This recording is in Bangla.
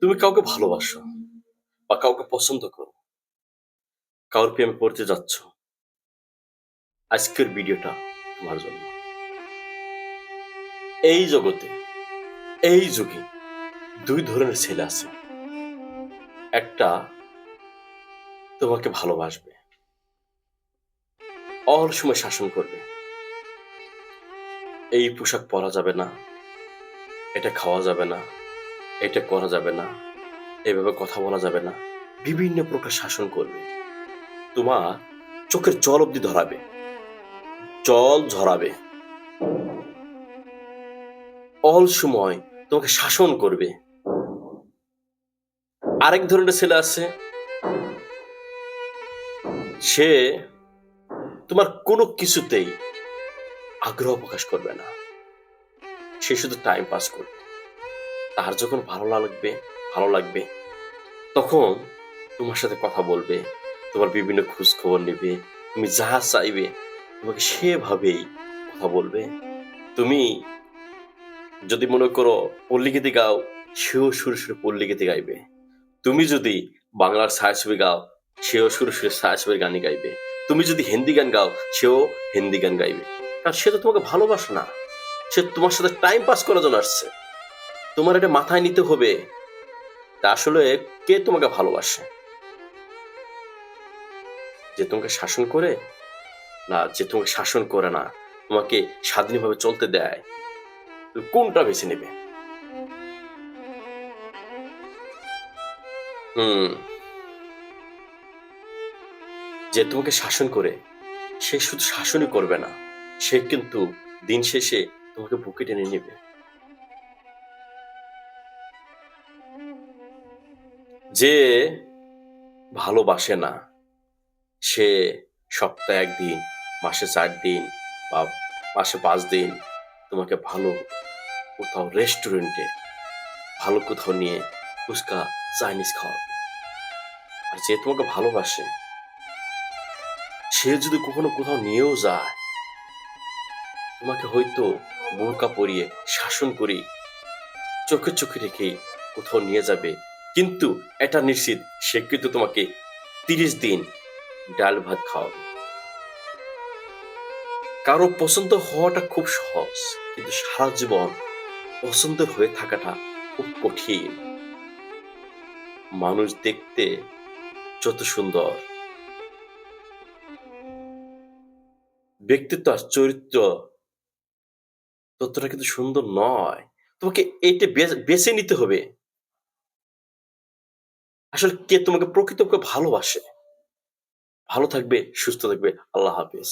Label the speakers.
Speaker 1: তুমি কাউকে ভালোবাসো বা কাউকে পছন্দ করো কাউর প্রেমে পড়তে যাচ্ছ, আজকের ভিডিওটা তোমার জন্য। এই জগতে, এই যুগে দুই ধরনের ছেলে আছে। একটা তোমাকে ভালোবাসবে অল সময় শাসন করবে। এই পোশাক পরা যাবে না, এটা খাওয়া যাবে না। এটা করা যাবে না। এভাবে কথা বলা যাবে না। বিভিন্ন প্রকার শাসন করবে। তোমার চোখের জল অব্দি ধরাবে। জল ঝরাবে। অল সময় তোমাকে শাসন করবে। আরেক ধরনের ছেলে আছে। সে তোমার কোনো কিছুতেই আগ্রহ প্রকাশ করবে না। সে শুধু টাইম পাস করবে। তার যখন ভালো লাগবে ভালো লাগবে, তখন তোমার সাথে কথা বলবে, তোমার বিভিন্ন খোঁজ খবর নেবে, তুমি যা চাইবে, তোমাকে সেভাবেই কথা বলবে। তুমি যদি মনে করো পল্লী গীতি গাও, সেও সুরে সুরে পল্লী গীতি গাইবে। তুমি যদি বাংলার ছায়াছবি গাও, সেও সুরে সুরে ছায়াছবির গানই গাইবে। তুমি যদি হিন্দি গান গাও, সেও হিন্দি গান গাইবে। কারণ সে তো তোমাকে ভালোবাসে না। সে তোমার সাথে টাইম পাস করার জন্য আসছে। তোমার এটা মাথায় নিতে হবে। তা আসলে কে তোমাকে ভালোবাসে? যে তোমাকে শাসন করে? না, যে তোমাকে শাসন করে না, তোমাকে স্বাধীনভাবে চলতে দেয়। কোনটা বেছে নেবে? হুম। যে তোমাকে শাসন করে, সে শুধু শাসনই করবে না, সে কিন্তু দিন শেষে তোমাকে বুকে টেনে নেবে। যে ভালোবাসে না, সে সপ্তাহে একদিন, মাসে চার দিন বা মাসে পাঁচ দিন তোমাকে ভালো কোথাও রেস্টুরেন্টে ভালো কোথাও নিয়ে ফুচকা, চাইনিজ খাওয়াবে। আর যে তোমাকে ভালোবাসে, সে যদি কখনো কোথাও নিয়েও যায়, তোমাকে হয়তো বোরকা পরিয়ে শাসন করি চোখে চোখে রেখে কোথাও নিয়ে যাবে কিন্তু এটা নিশ্চিত, সে কিন্তু তোমাকে তিরিশ দিন ডাল ভাত খাওয়াবে। কারও পছন্দ হওয়াটা খুব সহজ, কিন্তু সারা জীবন পছন্দের হয়ে থাকাটা খুব কঠিন। মানুষ দেখতে যত সুন্দর। ব্যক্তিত্ব আর চরিত্র ততটা কিন্তু সুন্দর নয়। তোমাকে এটা বেছে নিতে হবে। আসলে কে তোমাকে প্রকৃতপক্ষে ভালোবাসে? ভালো থাকবে সুস্থ থাকবে আল্লাহ হাফিজ।